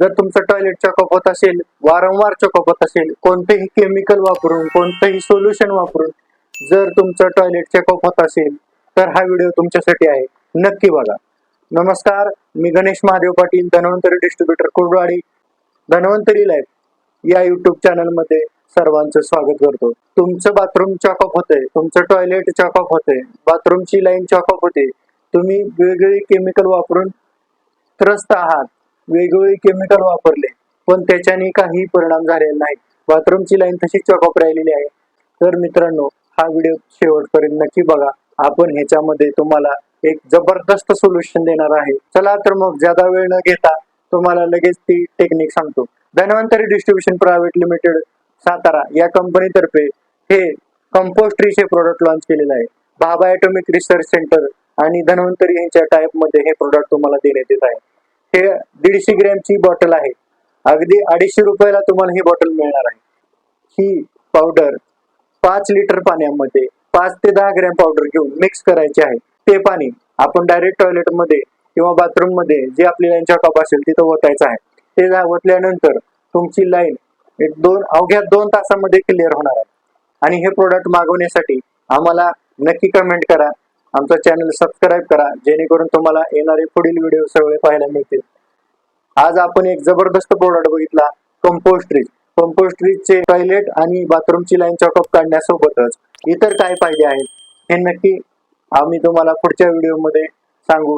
जर तुमचं toilet choke up होत असेल वारंवार चॉकअप होत असेल कोणतेही केमिकल वापरून कोणतंही सोल्युशन वापरून जर तुमचं टॉयलेट चेकअप होत असेल तर हा व्हिडिओ तुमच्यासाठी आहे. नक्की बघा. नमस्कार मी गणेश महादेव पाटील धन्वंतरी डिस्ट्रीब्युटर कुर्डवाडी. धन्वंतरी लाईफ या युट्यूब चॅनलमध्ये सर्वांचं स्वागत करतो. तुमचं बाथरूम चॉकअप होतंय तुमचं टॉयलेट चॉकअप होतंय बाथरूमची लाईन चॉकअप होते. तुम्ही वेगवेगळी केमिकल वापरून त्रस्त आहात. वेगवेगळे केमिकल वापरले पण त्याच्याने काही परिणाम झालेला नाही बाथरूमची लाईन तशीच चॉकअप राहिलेली आहे. तर मित्रांनो हा व्हिडिओ शेवटपर्यंत नक्की बघा. आपण ह्याच्यामध्ये तुम्हाला एक जबरदस्त सोल्युशन देणार आहे. चला तर मग ज्यादा वेळ न घेता तुम्हाला लगेच ती टेक्निक सांगतो. Dhanvantari distribution private limited Satara या कंपनीतर्फे हे कंपोस्ट्रीचे प्रोडक्ट लॉन्च केलेलं आहे. बाबा ॲटॉमिक रिसर्च सेंटर आणि धन्वंतरी यांच्या टाईपमध्ये हे प्रोडक्ट तुम्हाला देण्यात येत आहे. हे दीडशे ग्रॅमची बॉटल आहे. अगदी अडीचशे रुपयाला तुम्हाला ही बॉटल मिळणार आहे. ही पावडर पाच लिटर पाण्यामध्ये पाच ते दहा ग्रॅम पावडर घेऊन मिक्स करायचे आहे. ते पाणी आपण डायरेक्ट टॉयलेटमध्ये किंवा बाथरूममध्ये जे आपल्याला लाईनच्या कप असेल तिथं ओतायचं आहे. ते ओतल्यानंतर तुमची लाईन एक दोन अवघ्या दोन तासामध्ये क्लिअर होणार आहे. आणि हे प्रोडक्ट मागवण्यासाठी आम्हाला नक्की कमेंट करा. आमचा चॅनल सबस्क्राईब करा जेणेकरून तुम्हाला येणारे पुढील व्हिडिओ सगळे पाहायला मिळतील. आज आपण एक जबरदस्त प्रोडक्ट बघितला कंपोस्ट्रीज कंपोस्ट्रीजचे टॉयलेट आणि बाथरूमची लाईन चॉकअप काढण्यासोबतच इतर काय फायदे आहेत हे नक्की आम्ही तुम्हाला पुढच्या व्हिडिओमध्ये सांगू.